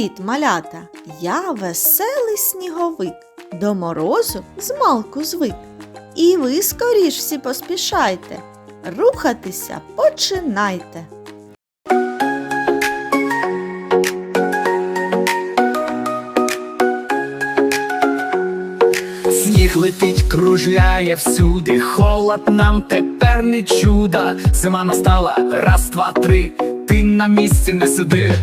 Привіт, малята! Я веселий сніговик. До морозу змалку звик. І ви скоріш всі поспішайте. Рухатися починайте. Сніг летить, кружляє всюди, холод нам тепер не чудо. Зима настала, раз, два, три, ти на місці не сиди.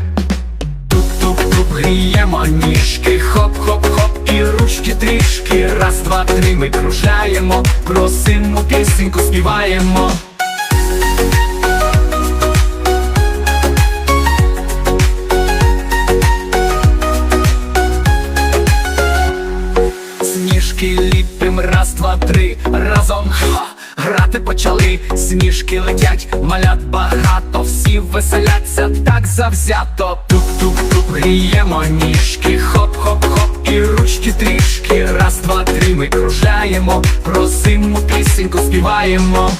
Гріємо ніжки, хоп-хоп-хоп, і ручки трішки. Раз, два, три, ми кружляємо, про синну пісеньку співаємо. Сніжки ліпим, раз, два, три, разом ха, грати почали, сніжки летять, малят багато, всі веселяться так завзято. Туп-туп-туп, гріємо ніжки, хоп-хоп-хоп, і ручки трішки. Раз, два, три, ми кружляємо, про зиму пісеньку співаємо.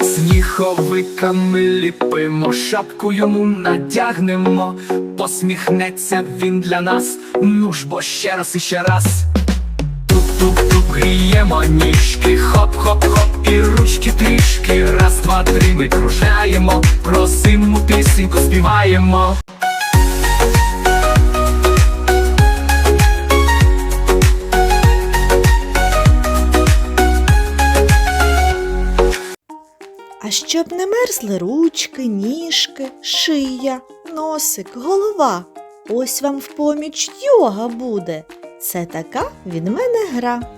Сніговиками ліпимо, шапку йому надягнемо, посміхнеться він для нас, ну ж бо ще раз і ще раз. Гріємо ніжки, хоп-хоп-хоп, і ручки трішки. Раз, два, три, ми кружаємо, про зиму пісеньку співаємо. А щоб не мерзли ручки, ніжки, шия, носик, голова. Ось вам в поміч йога буде. Це така від мене гра.